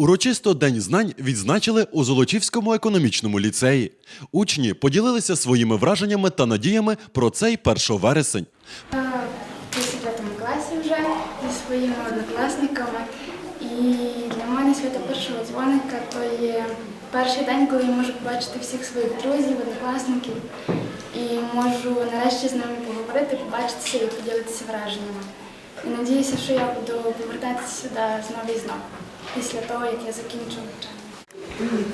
Урочисто День знань відзначили у Золочівському економічному ліцеї. Учні поділилися своїми враженнями та надіями про цей 1 вересень. Я в 10 класі вже зі своїми однокласниками. І для мене свято першого дзвоника то є перший день, коли я можу побачити всіх своїх друзів, однокласників і можу нарешті з ними поговорити, побачитися і поділитися враженнями. І надіюся, що я буду повертатися сюди знову і знову після того, як я закінчу навчання.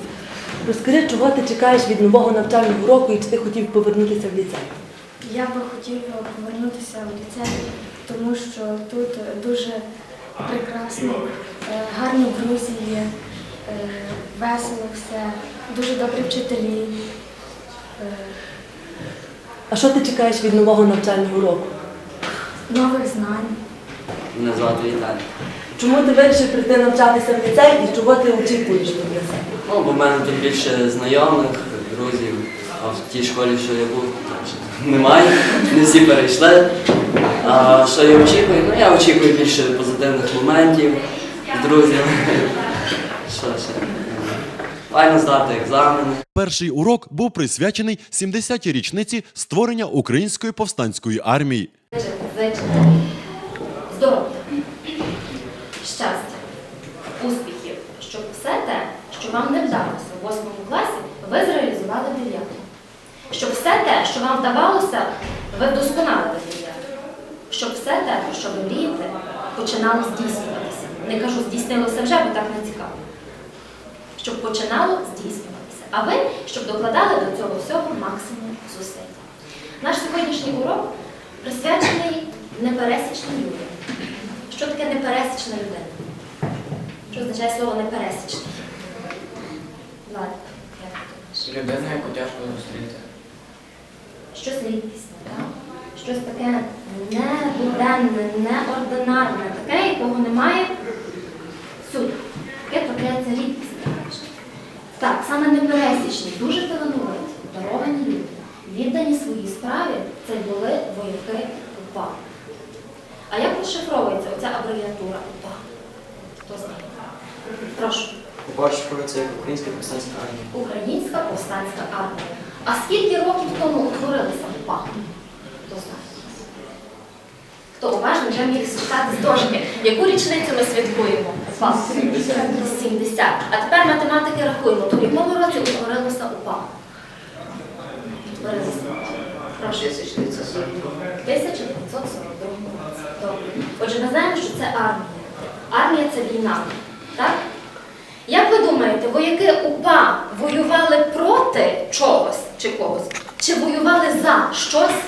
Розкажи, чого ти чекаєш від нового навчального року і чи ти хотів повернутися в ліцей? Я би хотів повернутися в ліцей, тому що тут дуже прекрасно, е, гарні друзі є, е, весело все, дуже добрі вчителі. е, А що ти чекаєш від нового навчального року? Нових знань. Мене звати Віталій. Чому ти вирішив прийти навчатися в ліцей і чого ти очікуєш від ліцею? Ну, бо в мене тут більше знайомих, друзів, а в тій школі, що я був, так що немає, не всі перейшли. А що я очікую? Ну, я очікую більше позитивних моментів з друзями. Що ще? Файно здати екзамени. Перший урок був присвячений 70-й річниці створення Української повстанської армії. Зичити здоров'я, щастя, успіхів, щоб все те, що вам не вдалося у 8 класі, ви зреалізували в 9. Щоб все те, що вам вдавалося, ви вдосконалили в 9. Щоб все те, що ви мрієте, починало здійснюватися. Не кажу, здійснилося вже, бо так не цікаво. Щоб починало здійснюватися. А ви, щоб докладали до цього всього максимум зусиль. Наш сьогоднішній урок присвячений непересічним людям. Що таке непересічна людина? Що означає слово непересічний? Влад, як ти думаєш? Людина, яку тяжко зустріти. Щось рідкісне, так? Щось таке небуденне, неординарне, таке, якого немає всюди. Таке трапляється рідкісне. Так, саме непересічні, дуже талановиті, даровані люди, віддані своїй справі, це були вояки УПА. А як розшифровується оця абревіатура УПА? Хто знає? Прошу. Це як українська повстанська армія. Українська повстанська армія. А скільки років тому утворилася УПА? Хто знає? Хто уважно вже міг спитати з дошки, яку річницю ми святкуємо? УПА? 70. А тепер математики рахуємо, то в якому році утворилася УПА? Прошу. 1942 році. Добре. Отже, ми знаємо, що це армія. Армія це війна. Так? Як ви думаєте, вояки УПА воювали проти чогось чи когось? Чи воювали за щось?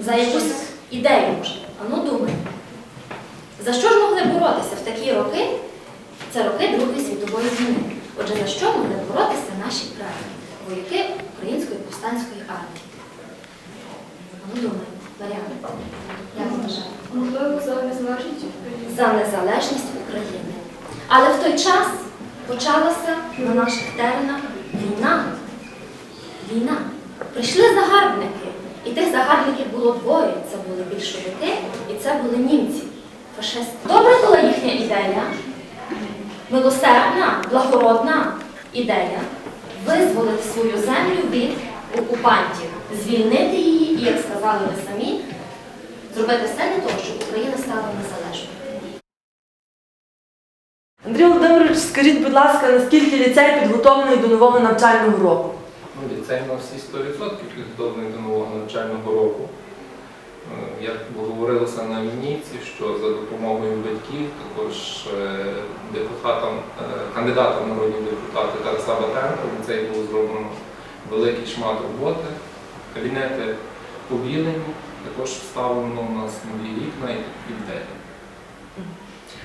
За якусь ідею, може? А ну думайте. За що ж могли боротися в такі роки? Це роки Другої світової війни. Отже, за що могли боротися наші країни? Вояки Української повстанської армії. Думайте, варіанти. Можливо, за незалежність України. за незалежність України. Але в той час почалася на наших теренах війна. Війна. Прийшли загарбники. І тих загарбників було двоє. Це були більшовики і це були німці, фашисти. Добра була їхня ідея, милосердна, благородна ідея визволити свою землю від окупантів, звільнити її як сказали ви самі, зробити все для того, щоб Україна стала незалежною. Андрій Володимирович, скажіть, будь ласка, наскільки ліцей підготовлений до нового навчального року? Ну, Ліцей на всі 100% підготовлений до нового навчального року. Е, Як говорилося на лінійці, що за допомогою батьків, також е, депутатам, е, кандидатам в народні депутати Тараса Батенка, в ліцеї було зроблено великий шмат роботи, кабінети побілені, також вставлено у нас нові вікна і двері.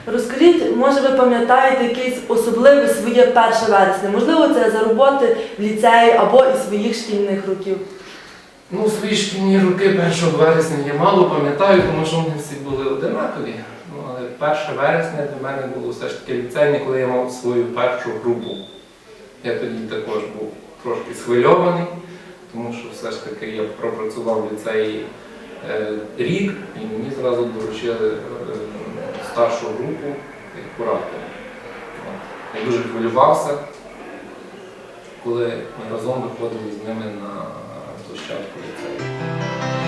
Розкажіть, може ви пам'ятаєте якесь особливе своє 1 вересня? Можливо, це за роботи в ліцеї або із своїх шкільних років. Ну, свої шкільні роки 1 вересня я мало пам'ятаю, тому що вони всі були одинакові. Ну, але 1 вересня для мене було все ж таки ліцейне, коли я мав свою першу групу. Я тоді також був трошки схвильований, тому що все ж таки я пропрацював в ліцеї е, рік і мені зразу доручили е, старшу групу куратора. Я дуже хвилювався, коли ми разом виходили з ними на площадку ліцею.